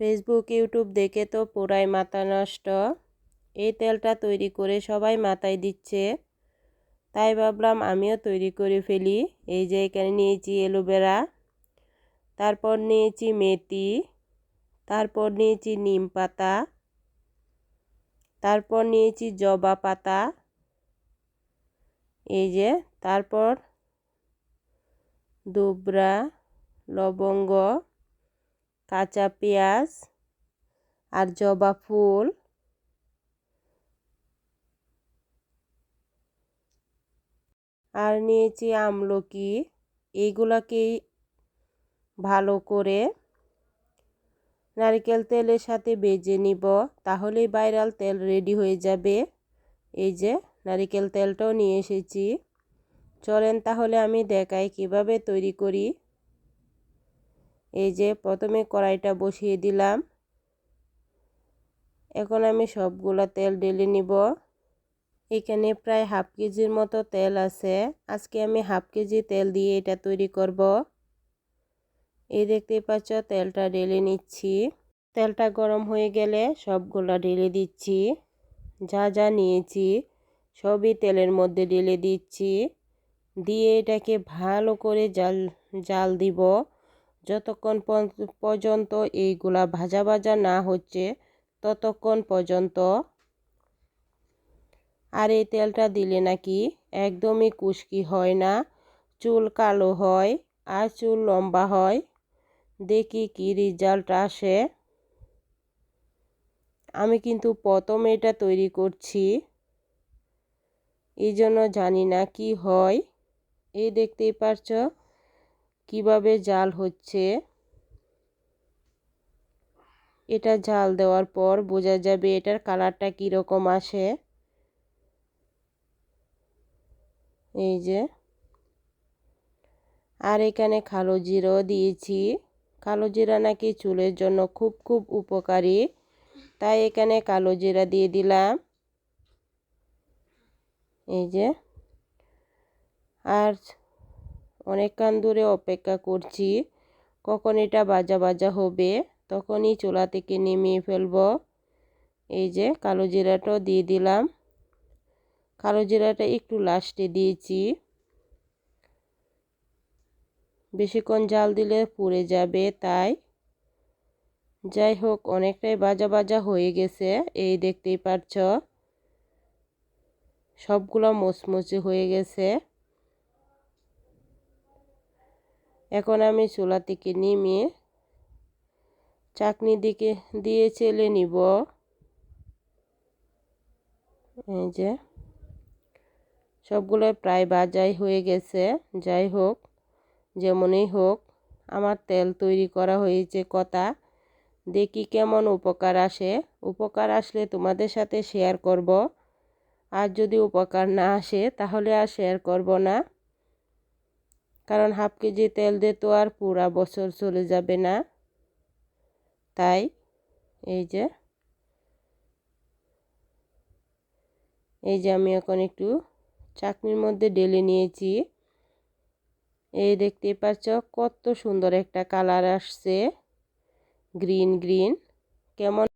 Facebook YouTube দেখে তো পুরাই মাথা নষ্ট। এই তেলটা তৈরি করে সবাই মাথায় দিচ্ছে। তাই ভাবলাম আমিও তৈরি করে ফেলি। এই যে এখানে নিয়েছি এলোভেরা তারপর নিয়েছি মেথি, তারপর নিয়েছি নিম পাতা, তারপর নিয়েছি জবা পাতা, এই যে তারপর দুবরা লবঙ্গ কাঁচা পেঁয়াজ আর জবা ফুল। আর নিয়েছি আমলকি। এইগুলাকেই ভালো করে নারকেল তেলের সাথে বেজে নিব, তাহলেই ভাইরাল তেল রেডি হয়ে যাবে। এই যে নারিকেল তেলটাও নিয়ে এসেছি। চলেন তাহলে আমি দেখাই কীভাবে তৈরি করি। এই যে প্রথমে কড়াইটা বসিয়ে দিলাম। এখন আমি সবগুলা তেল ঢেলে নিব। এখানে প্রায় হাফ কেজির মতো তেল আছে। আজকে আমি হাফ কেজি তেল দিয়ে এটা তৈরি করব। এই দেখতেই পাচ্ছ, তেলটা ঢেলে নিচ্ছি। তেলটা গরম হয়ে গেলে সবগুলা ঢেলে দিচ্ছি। যা যা নিয়েছি সবই তেলের মধ্যে ঢেলে দিচ্ছি। দিয়ে এটাকে ভালো করে জাল জাল দিব। যতক্ষণ পর্যন্ত এইগুলা ভাজা ভাজা না হচ্ছে, ততক্ষণ পর্যন্ত আর এই তেলটা দিলে নাকি একদমই কুশকি হয় না, চুল কালো হয় আর চুল লম্বা হয়। দেখি কি রেজাল্ট আসে। আমি কিন্তু প্রথম এটা তৈরি করছি। এই জন্য জানি না কি হয়। এই দেখতেই পারছ? কীভাবে জাল হচ্ছে? এটা জাল দেওয়ার পর বোঝা যাবে এটার কালারটা কীরকম আসে। এই যে। আর এখানে কালো জিরাও দিয়েছি। কালো জিরা নাকি চুলের জন্য খুব খুব উপকারী। তাই এখানে কালো জিরা দিয়ে দিলাম। এই যে। আর অনেকক্ষণ ধরে অপেক্ষা করছি। কখন এটা বাজা বাজা হবে? তখনই চুলা থেকে নেমিয়ে ফেলব। এই যে কালো জিরাটাও দিয়ে দিলাম। কালো জিরাটা একটু লাস্টে দিয়েছি। বেশিক্ষণ জাল দিলে পুড়ে যাবে, তাই। যাই হোক, অনেকটাই বাজা বাজা হয়ে গেছে, এই দেখতেই পাচ্ছ সবগুলো মুচমুচে হয়ে গেছে। এখন আমি চুলা থেকে নিমিয়ে চাকনি দিকে দিয়ে চেলে নিব। এই যে, সবগুলো প্রায় বাজাই হয়ে গেছে। যাই হোক, যেমনই হোক, আমার তেল তৈরি করা হয়েছে কথা। দেখি কেমন উপকার আসে। উপকার আসলে তোমাদের সাথে শেয়ার করব। আর যদি উপকার না আসে, তাহলে আর শেয়ার করব না। কারণ হাফ কেজি তেল দিয়ে তো আর পুরা বছর চলে যাবে না। তাই এই যে এই যে আমি এখন একটু চাকনির মধ্যে ডেলে নিয়েছি। এই দেখতে পাচ্ছ কত সুন্দর একটা কালার আসছে। গ্রিন গ্রিন, কেমন